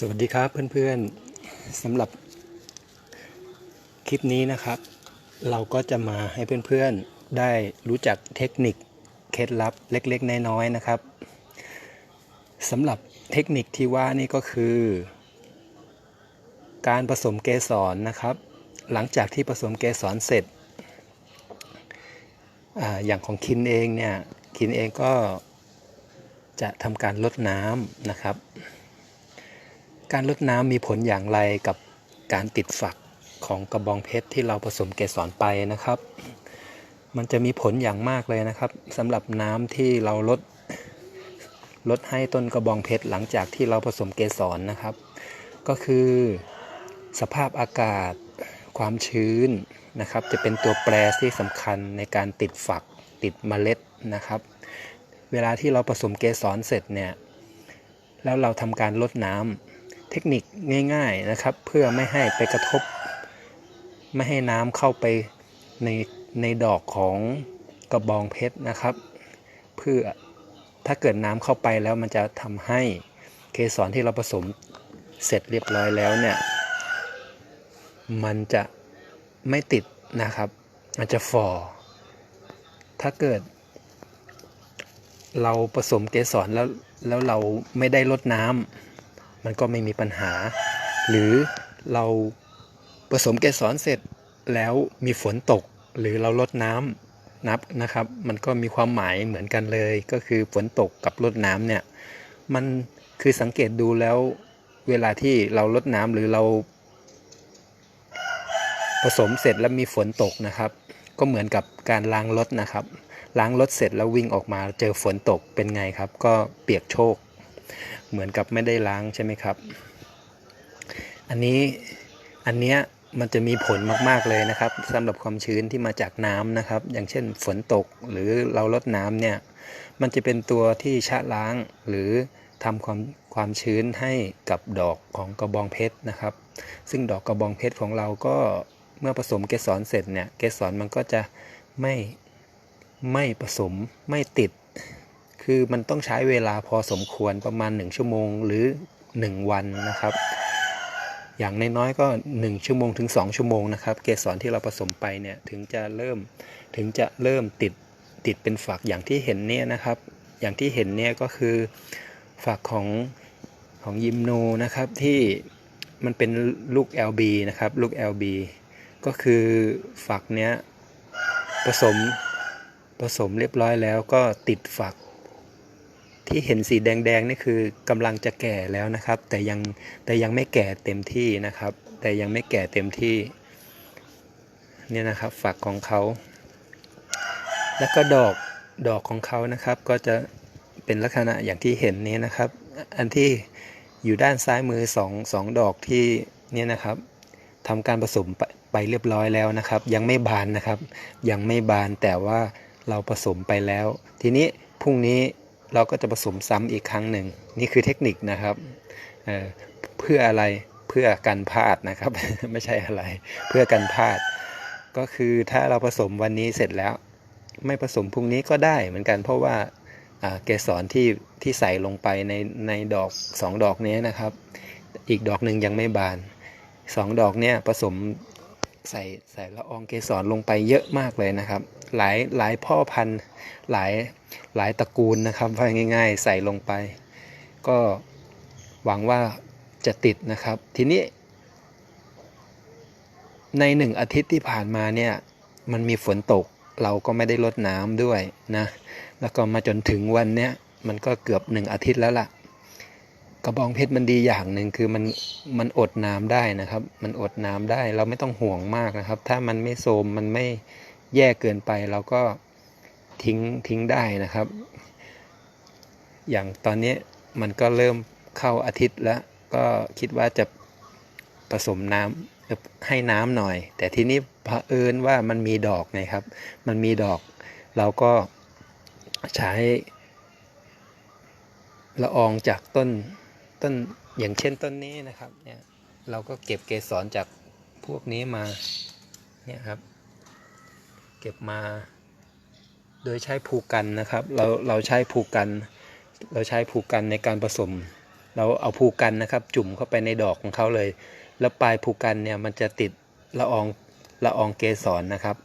สวัสดีครับเพื่อนๆสำหรับคลิปนี้นะครับ เราก็จะมาให้เพื่อนๆได้รู้จักเทคนิคเคล็ดลับเล็กๆน้อยๆนะครับสำหรับเทคนิคที่ว่านี่ก็คือ การผสมเกสรนะครับ หลังจากที่ผสมเกสรเสร็จออย่างของคินเองเนี่ยคินเองก็จะทำการลดน้ำนะครับ การลดน้ำมีผลอย่างไรกับการติดฝักของกระบองเพชรที่เราผสมเกสรไปนะครับ มันจะมีผลอย่างมากเลยนะครับสำหรับน้ำที่เราลดลดให้ต้นกระบองเพชรหลังจากที่เราผสมเกสรนะครับ ก็คือ สภาพอากาศความชื้นนะครับ จะเป็นตัวแปรที่สำคัญในการติดฝักติดเมล็ดนะครับ เวลาที่เราผสมเกสรเสร็จเนี่ยแล้วเราทำการลดน้ำ เทคนิคง่ายๆนะครับ เพื่อไม่ให้ไปกระทบ ไม่ให้น้ำเข้าไปในในดอกของกระบองเพชรนะครับ เพื่อถ้าเกิดน้ำเข้าไปแล้วมันจะทำให้เกสรที่เราผสมเสร็จเรียบร้อยแล้วเนี่ย มันจะไม่ติดนะครับมันจะฝ่อ ถ้าเกิด เราผสมเกสรแล้วแล้วเราไม่ได้ลดน้ำ มันก็ไม่มีปัญหา หรือเราผสมเกสรเสร็จแล้วมีฝนตก หรือเราลดน้ำนับนะครับ มันก็มีความหมายเหมือนกันเลย ก็คือฝนตกกับลดน้ำเนี่ยมันคือสังเกตดูแล้วเวลาที่เราลดน้ำหรือเรา ผสมเสร็จแล้วมีฝนตกนะครับ ก็เหมือนกับการล้างรถนะครับ ล้างรถเสร็จแล้ววิ่งออกมาเจอฝนตกเป็นไงครับ ก็เปียกโชก เหมือนกับไม่ได้ล้างใช่ไหมครับ อันนี้อันเนี้ยมันจะมีผลมากๆเลยนะครับสำหรับความชื้นที่มาจากน้ำนะครับ อย่างเช่นฝนตกหรือเราลดน้ำเนี่ยมันจะเป็นตัวที่ชะล้างหรือทำความความชื้นให้กับดอกของกระบองเพชรนะครับ ซึ่งดอกกระบองเพชรของเราก็เมื่อผสมเกสรเสร็จเนี่ยเกสรมันก็จะไม่ไม่ผสมไม่ติด คือมันต้องใช้เวลาพอสมควรประมาณ 1 ชั่วโมงหรือ 1 วันนะครับ อย่างน้อยๆก็ 1 ชั่วโมงถึง 2 ชั่วโมงนะครับ เกสรที่เราผสมไปเนี่ยถึงจะเริ่มถึงจะเริ่มติดติดเป็นฝักอย่างที่เห็นเนี่ยนะครับ อย่างที่เห็นเนี่ยก็คือฝักของของยิมโนนะครับที่มันเป็นลูก LB นะครับลูก LB ก็คือฝักเนี้ยผสมผสมเรียบร้อยแล้วก็ติดฝัก ที่เห็นสีแดงๆนี่คือกำลังจะแก่แล้วนะครับ แต่ยังแต่ยังไม่แก่เต็มที่นะครับ แต่ยังไม่แก่เต็มที่เนี่ยนะครับฝักของเขา แล้วก็ดอกดอกของเขานะครับ ก็จะเป็นลักษณะอย่างที่เห็นนี้นะครับ อันที่อยู่ด้านซ้ายมือสองสองดอกที่เนี่ยนะครับทำการผสมไปไปเรียบร้อยแล้วนะครับ ยังไม่บานนะครับ ยังไม่บานแต่ว่าเราผสมไปแล้ว ทีนี้พรุ่งนี้ เราก็จะผสมซ้ำอีกครั้งหนึ่ง นี่คือเทคนิคนะครับเเพื่ออะไรเพื่อกันพลาดนะครับ ไม่ใช่อะไร เพื่อกันพลาด ก็คือถ้าเราผสมวันนี้เสร็จแล้ว ไม่ผสมพรุ่งนี้ก็ได้เหมือนกันเพราะว่าเกสรที่ที่ใส่ลงไปในในดอกสองดอกนี้นะครับ อีกดอกหนึ่งยังไม่บานสองดอกเนี้ยผสม ใส่ใส่ละอองเกสรลงไปเยอะมากเลยนะครับ หลายหลายพ่อพันธุ์หลายหลายตระกูลนะครับว่าง่าย ๆ ใส่ลงไป ก็หวังว่าจะติดนะครับ ทีนี้ ในหนึ่งอาทิตย์ที่ผ่านมาเนี่ยมันมีฝนตกเราก็ไม่ได้ลดน้ำด้วยนะ แล้วก็มาจนถึงวันเนี้ยมันก็เกือบหนึ่งอาทิตย์แล้วล่ะ กระบองเพชรมันดีอย่างหนึ่งคือมันมันอดน้ำได้นะครับ มันอดน้ำได้เราไม่ต้องห่วงมากนะครับ ถ้ามันไม่โทมมันไม่แย่เกินไปเราก็ทิ้งทิ้งได้นะครับ อย่างตอนนี้มันก็เริ่มเข้าอาทิตย์แล้ว ก็คิดว่าจะผสมน้ำให้น้ำหน่อย แต่ทีนี้เผอิญว่ามันมีดอกไงครับ มันมีดอกเราก็ใช้ละอองจากต้น ต้นอย่างเช่นต้นนี้นะครับเนี่ยเราก็เก็บเกสรจากพวกนี้มาเนี่ยครับ เก็บมา โดยใช้ผูกกันนะครับ เราเราใช้ผูกกัน เราใช้ผูกกันในการผสม เราเอาภูกันนะครับ จุ่มเข้าไปในดอกของเขาเลย แล้วปลายภูกันเนี่ยมันจะติดละอองละอองเกสรนะครับ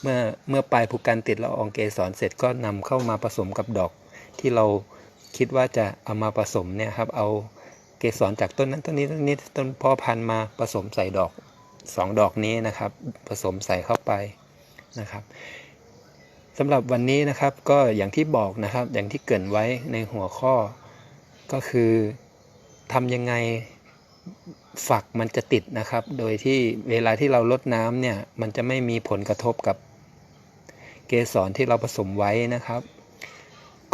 เมื่อเมื่อปลายภูกันติดละอองเกสรเสร็จก็นำเข้ามาผสมกับดอกที่เราคิดว่าจะเอามาผสมเนี่ยครับเอา เกสรจากต้นนั้นต้นนี้ต้นนี้ต้นพ่อพันธุ์มาผสมใส่ดอกสองดอกนี้นะครับ ผสมใส่เข้าไปนะครับสำหรับวันนี้นะครับก็อย่างที่บอกนะครับ อย่างที่เกินไว้ในหัวข้อก็คือทำยังไงฝักมันจะติดนะครับ โดยที่เวลาที่เราลดน้ำเนี่ยมันจะไม่มีผลกระทบกับเกสรที่เราผสมไว้นะครับ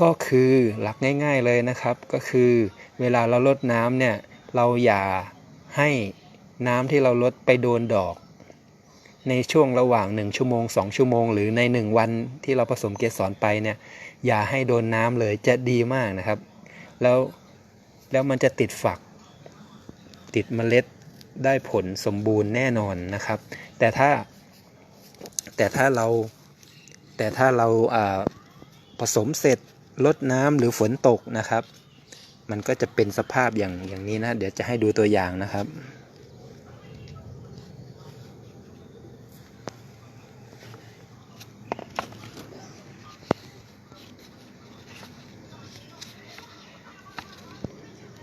ก็คือหลักง่าย ๆเลยนะครับ ก็คือ เวลาเราลดน้ำเนี่ยเราอย่าให้น้ำที่เราลดไปโดนดอก ในช่วงระหว่าง 1 ชั่วโมง 2 ชั่วโมง หรือใน 1 วันที่เราผสมเกสรไปเนี่ยอย่าให้โดนน้ำเลยจะดีมากนะครับ แล้วแล้วมันจะติดฝัก ติดเมล็ดได้ผลสมบูรณ์แน่นอนนะครับ แต่ถ้าแต่ถ้าเราแต่ถ้าเราอ่าผสมเสร็จลดน้ำหรือฝนตกนะครับ มันก็จะเป็นสภาพอย่างอย่างนี้นะ เดี๋ยวจะให้ดูตัวอย่างนะครับ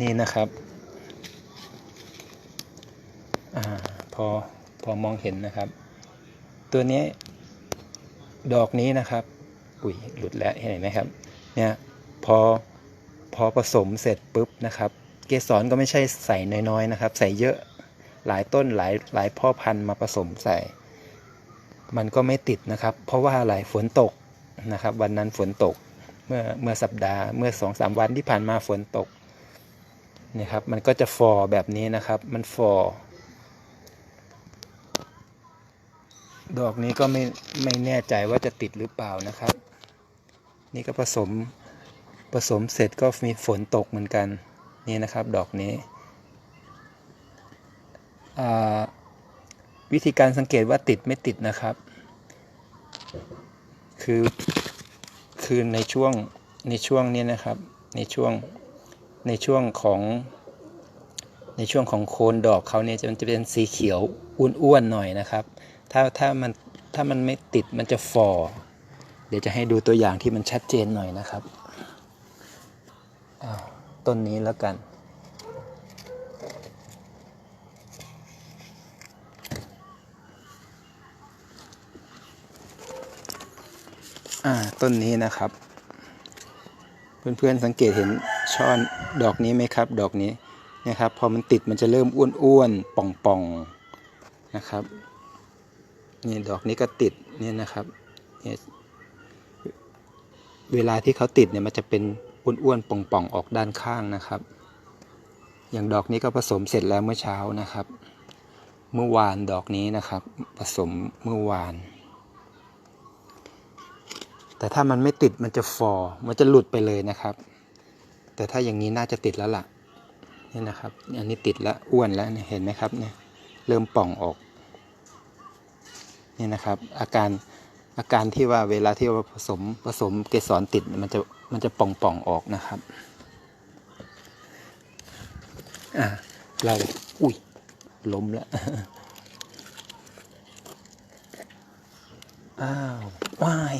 นี่นะครับอพอพอมองเห็นนะครับ ตัวนี้ดอกนี้นะครับ อุ้ยหลุดแล้วเห็นไหมครับ เนี่ยพอ พอผสมเสร็จปุ๊บนะครับ เกสรก็ไม่ใช่ใส่น้อยๆนะครับ ใส่เยอะหลายต้นหลายหลายพ่อพันธุ์มาผสมใส่ มันก็ไม่ติดนะครับ เพราะว่าอะไรฝนตกนะครับ วันนั้นฝนตกเมื่อเมื่อสัปดาห์เมื่อสองสามวันที่ผ่านมาฝนตกนี่ครับ มันก็จะฟอร์แบบนี้นะครับ มันฟอร์ดอกนี้ก็ไม่ไม่แน่ใจว่าจะติดหรือเปล่านะครับ นี่ก็ผสม ผสมเสร็จก็มีฝนตกเหมือนกันนี่นะครับดอกนี้ วิธีการสังเกตว่าติดไม่ติดนะครับ คือคือในช่วงในช่วงนี้นะครับในช่วงในช่วงของในช่วงของโคนดอกเขาเนี่ยจะมันจะเป็นสีเขียวอ้วนๆหน่อยนะครับ ถ้าถ้ามันถ้ามันไม่ติดมันจะฟอเดี๋ยวจะให้ดูตัวอย่างที่มันชัดเจนหน่อยนะครับ อ้าวต้นนี้แล้วกัน อ่า ต้นนี้นะครับ เพื่อนๆสังเกตเห็นช่อนดอกนี้ไหมครับ ดอกนี้นะครับ พอมันติดมันจะเริ่มอ้วนๆป่องๆนะครับ นี่ดอกนี้ก็ติดนี่นะครับ เวลาที่เขาติดเนี่ยมันจะเป็น อ้วนๆป่องๆออกด้านข้างนะครับ อย่างดอกนี้ก็ผสมเสร็จแล้วเมื่อเช้านะครับ เมื่อวานดอกนี้นะครับ ผสมเมื่อวาน แต่ถ้ามันไม่ติดมันจะฟอร์มันจะหลุดไปเลยนะครับ แต่ถ้าอย่างนี้น่าจะติดแล้วล่ะนี่นะครับอันนี้ติดแล้วอ้วนแล้วเห็นไหมครับเนี่ยเริ่มป่องออกนี่นะครับอาการอาการที่ว่าเวลาที่เราผสมผสมเกสรติดมันจะ มันจะป่องป่องๆออกนะครับ อ่าเราอุ้ยล้มแล้วอ้าวว้าย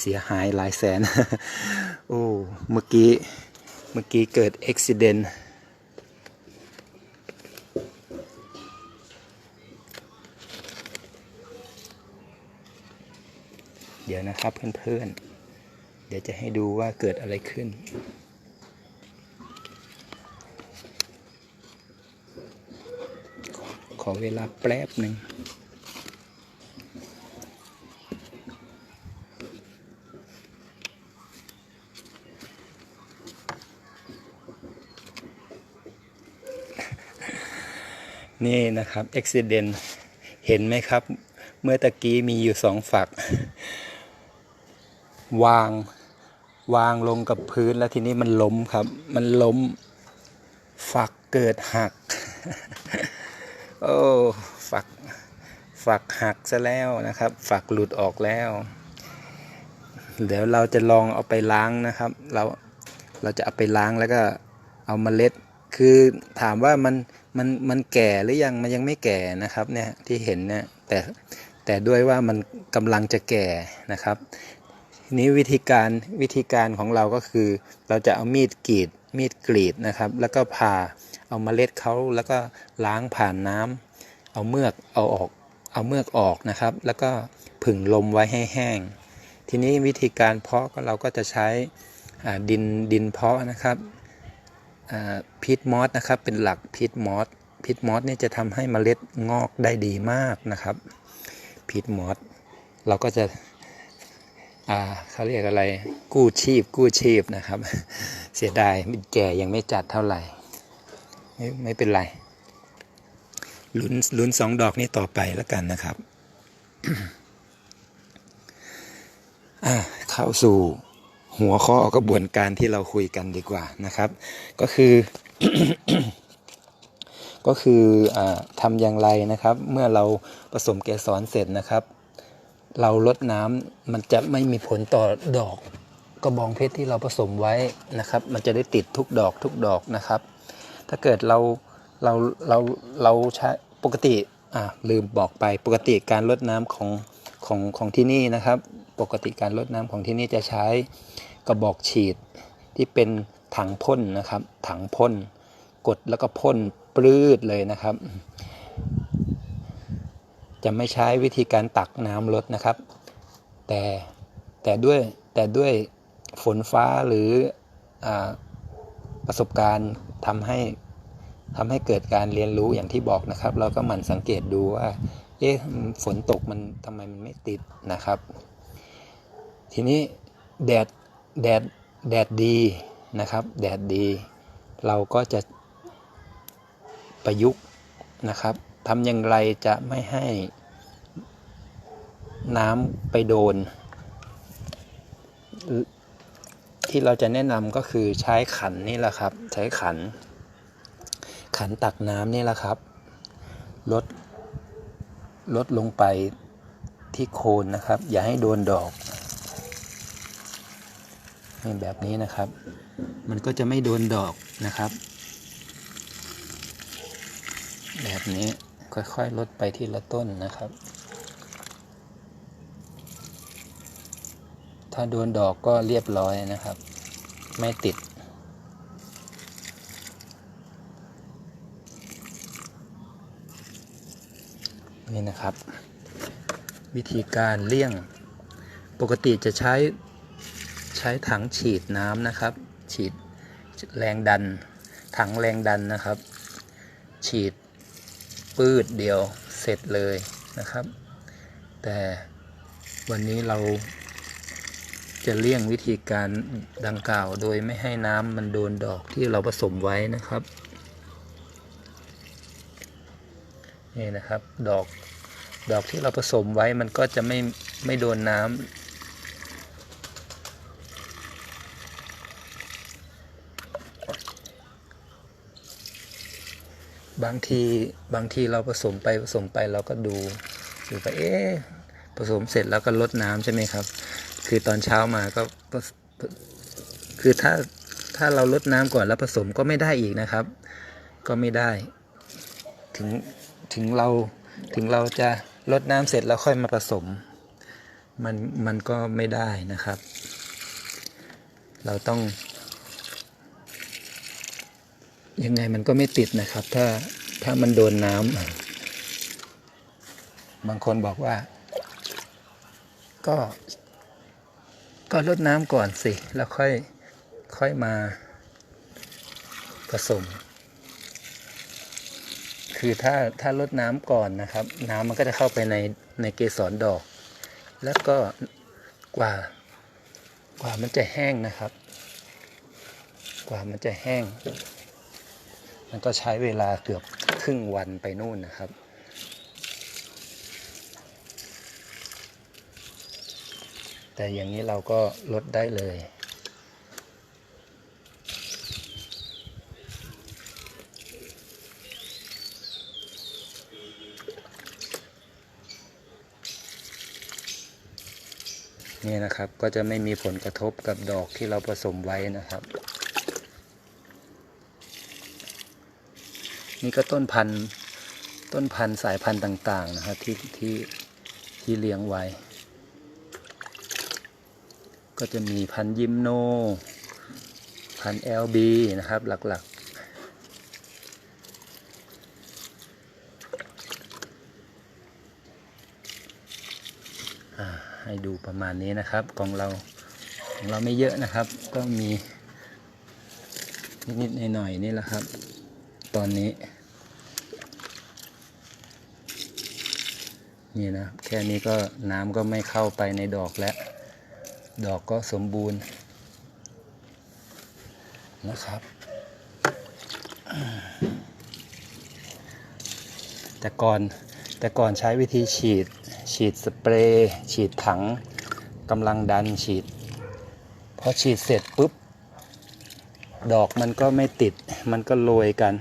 เสียหายหลายแสน โอ้เมื่อกี้ เมื่อกี้เกิดอุบิเหตุเดี๋ยวนะครับเพื่อนๆ เดี๋ยวจะให้ดูว่าเกิดอะไรขึ้น ขอเวลาแป๊บหนึ่งนี่นะครับอุบิเหตุเห็นไหมครับ เมื่อตะกี้มีอยู่สองฝัก วาง วางลงกับพื้นแล้วทีนี้มันล้มครับ มันล้ม ฝักเกิดหัก โอ้ฝักฝักหักซะแล้วนะครับ ฝักหลุดออกแล้ว เดี๋ยวเราจะลองเอาไปล้างนะครับ เราเราจะเอาไปล้างแล้วก็เอามาเล็ด คือถามว่ามันมันมันแก่หรือยังมันยังไม่แก่นะครับเนี่ยที่เห็นเนี่ยแต่แต่ด้วยว่ามันกำลังจะแก่นะครับ ทีนี้วิธีการวิธีการของเราก็คือ เราจะเอามีดกรีดมีดกรีดนะครับ แล้วก็ผ่าเอาเมล็ดเขาแล้วก็ล้างผ่านน้ำเอาเมือกเอาออกเอาเมือกออกนะครับ แล้วก็ผึ่งลมไว้ให้แห้ง ทีนี้วิธีการเพาะก็เราก็จะใช้ดินดินเพาะนะครับพีทมอสนะครับเป็นหลักพีทมอสพีทมอสเนี่ยจะทำให้เมล็ดงอกได้ดีมากนะครับพีทมอสเราก็จะ อ่าเขาเรียกอะไรกู้ชีพกู้ชีพนะครับ เสียดายแก่ยังไม่จัดเท่าไหร่ ไม่ไม่เป็นไรลุ้นลุ้นสองดอกนี้ต่อไปแล้วกันนะครับอ่าเข้าสู่หัวข้อกระบวนการที่เราคุยกันดีกว่านะครับ ก็คือ ก็คืออทำอย่างไรนะครับ เมื่อเราผสมเกสรเสร็จนะครับ เราลดน้ำมันจะไม่มีผลต่อดอกกระบองเพชรที่เราผสมไว้นะครับ มันจะได้ติดทุกดอกทุกดอกนะครับ ถ้าเกิดเราเราเราเราใช้ปกติอ่าลืมบอกไปปกติการลดน้ำของของของที่นี่นะครับ ปกติการลดน้ำของที่นี่จะใช้กระบอกฉีดที่เป็นถังพ่นนะครับ ถังพ่นกดแล้วก็พ่นปลื้ดเลยนะครับ จะไม่ใช้วิธีการตักน้ำลดนะครับ แต่แต่ด้วยแต่ด้วยฝนฟ้าหรืออประสบการณ์ทำให้ทำให้เกิดการเรียนรู้อย่างที่บอกนะครับ เราก็หมั่นสังเกตดูว่า เอ๊ะฝนตกมันทำไมมันไม่ติดนะครับ ทีนี้แดดแดดแดดดีนะครับ แดดดี เราก็จะประยุกต์นะครับ ทำอย่างไรจะไม่ให้น้ำไปโดน ที่เราจะแนะนำก็คือใช้ขันนี่แหละครับ ใช้ขัน ขันตักน้ำนี่แหละครับ ลดลดลงไปที่โคนนะครับ อย่าให้โดนดอกนี่แบบนี้นะครับ มันก็จะไม่โดนดอกนะครับ แบบนี้ ค่อยๆ ลดไปทีละต้นนะครับ ถ้าโดนดอกก็เรียบร้อยนะครับ ไม่ติด นี่นะครับ วิธีการเลี่ยง ปกติจะใช้ใช้ถังฉีดน้ำนะครับ ฉีดแรงดัน ถังแรงดันนะครับ ฉีด ปืดเดียวเสร็จเลยนะครับ แต่วันนี้เราจะเลี่ยงวิธีการดังกล่าวโดยไม่ให้น้ำมันโดนดอกที่เราผสมไว้นะครับนี่นะครับดอกดอกที่เราผสมไว้มันก็จะไม่ไม่โดนน้ำ บางทีบางทีเราผสมไปผสมไปเราก็ดูดูไปเอ๊ะผสมเสร็จแล้วก็ลดน้ำใช่ไหมครับ คือตอนเช้ามาก็ก็คือถ้าถ้าเราลดน้ำก่อนแล้วผสมก็ไม่ได้อีกนะครับ ก็ไม่ได้ ถึงถึงเราถึงเราจะลดน้ำเสร็จแล้วค่อยมาผสม มันมันก็ไม่ได้นะครับ เราต้อง ยังไงมันก็ไม่ติดนะครับ ถ้าถ้ามันโดนน้ำบางคนบอกว่า ก็ ก็ลดน้ำก่อนสิ แล้วค่อยค่อยมาผสม คือถ้าถ้าลดน้ำก่อนนะครับ น้ำมันก็จะเข้าไปในในเกสรดอก แล้วก็กว่ากว่ามันจะแห้งนะครับ กว่ามันจะแห้ง มันก็ใช้เวลาเกือบครึ่งวันไปนู่นนะครับ แต่อย่างนี้เราก็ลดได้เลย นี่นะครับก็จะไม่มีผลกระทบกับดอกที่เราผสมไว้นะครับ นี่ก็ต้นพันธุ์ต้นพันธุ์สายพันธุ์ต่าง ๆ นะครับที่ที่ที่เลี้ยงไว้ ก็จะมีพันธุ์ยิมโน พันธุ์ LB นะครับหลักๆ ให้ดูประมาณนี้นะครับของเราของเราไม่เยอะนะครับ ก็มีนิดๆหน่อยๆนี่แหละครับ ตอนนี้ นี่นะ แค่นี้ก็น้ำก็ไม่เข้าไปในดอกแล้ว ดอกก็สมบูรณ์นะครับ แต่ก่อนแต่ก่อนใช้วิธีฉีด ฉีดสเปรย์ ฉีดถังกำลังดันฉีด พอฉีดเสร็จปุ๊บ ดอกมันก็ไม่ติด มันก็โรยกัน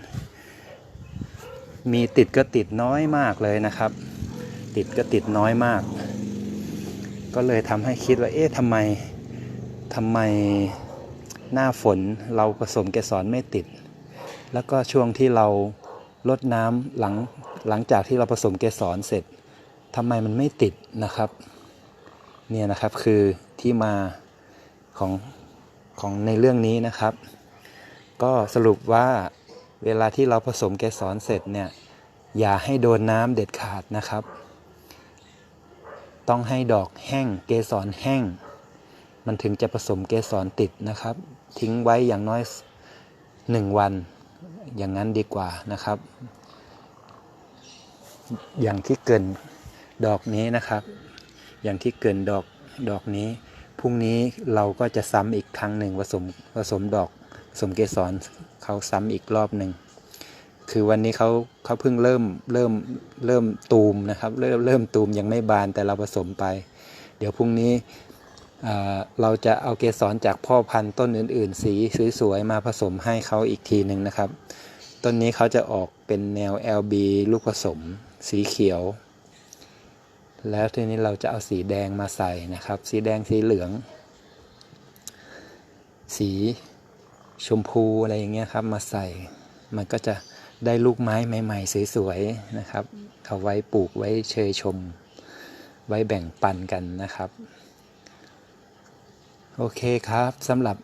มีติดก็ติดน้อยมากเลยนะครับ ติดก็ติดน้อยมาก ก็เลยทำให้คิดว่าเอ๊ะทำไมทำไมหน้าฝนเราผสมเกสรไม่ติด แล้วก็ช่วงที่เราลดน้ำหลังหลังจากที่เราผสมเกสรเสร็จทำไมมันไม่ติดนะครับ เนี่ยนะครับคือที่มาของของในเรื่องนี้นะครับ ก็สรุปว่าเวลาที่เราผสมเกสรเสร็จเนี่ยอย่าให้โดนน้ำเด็ดขาดนะครับ ต้องให้ดอกแห้งเกสรแห้ง มันถึงจะผสมเกสรติดนะครับ ทิ้งไว้อย่างน้อยหนึ่งวัน อย่างนั้นดีกว่านะครับ อย่างที่เกินดอกนี้นะครับ อย่างที่เกินดอกดอกนี้พรุ่งนี้เราก็จะซ้ำอีกครั้งหนึ่งผสมผสมดอก สมเกสรเขาซ้ำอีกรอบหนึ่ง คือวันนี้เขาเขาเพิ่งเริ่มเริ่มเริ่มตูมนะครับ เริ่มเริ่มตูมยังไม่บานแต่เราผสมไป เดี๋ยวพรุ่งนี้เเราจะเอาเกสรจากพ่อพันธุ์ต้นอื่น ๆ สีสวยๆมาผสมให้เขาอีกทีหนึ่งนะครับ ต้นนี้เขาจะออกเป็นแนว LB ลูกผสม สีเขียว แล้วทีนี้เราจะเอาสีแดงมาใส่นะครับ สีแดงสีเหลือง สี ชมพูอะไรอย่างเงี้ยครับมาใส่ มันก็จะได้ลูกไม้ใหม่ๆสวยๆนะครับ เอาไว้ปลูกไว้เชยชม ไว้แบ่งปันกันนะครับ โอเคครับสำหรับ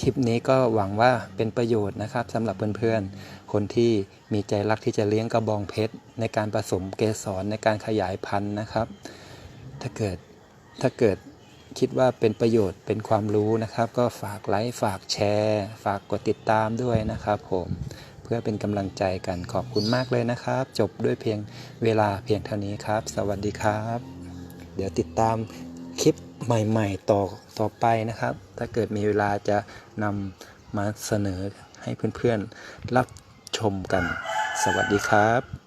คลิปนี้ก็หวังว่าเป็นประโยชน์นะครับสำหรับเพื่อนๆ คนที่มีใจรักที่จะเลี้ยงกระบองเพชร ในการผสมเกสรในการขยายพันธุ์นะครับ ถ้าเกิดถ้าเกิด คิดว่าเป็นประโยชน์เป็นความรู้นะครับ ก็ฝากไลค์ฝากแชร์ ฝากกดติดตามด้วยนะครับผมเพื่อเป็นกำลังใจกันขอบคุณมากเลยนะครับ จบด้วยเพียงเวลาเพียงเท่านี้ครับ สวัสดีครับ เดี๋ยวติดตามคลิปใหม่ๆต่อต่อไปนะครับ ถ้าเกิดมีเวลาจะนำมาเสนอให้เพื่อนๆรับชมกัน สวัสดีครับ